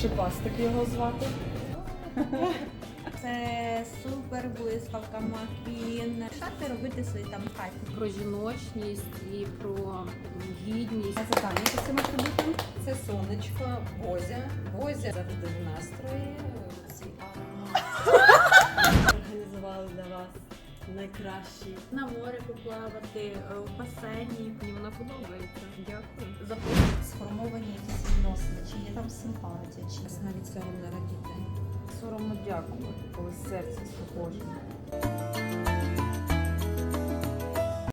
Шипастик його звати. Це супер блискавка Маквін. Шати робити свої там хаті. Про жіночність і про гідність. Задання по цим атрибутам. Це сонечко, Бозя. Бозя завжди в настрої. Організували для вас найкращий. На море поплавати, е, в басейні. Мені вона подобається. Дякую. Сформовані там симпатія, чи навіть соромно радіти. Соромно дякувати, коли серце схоже.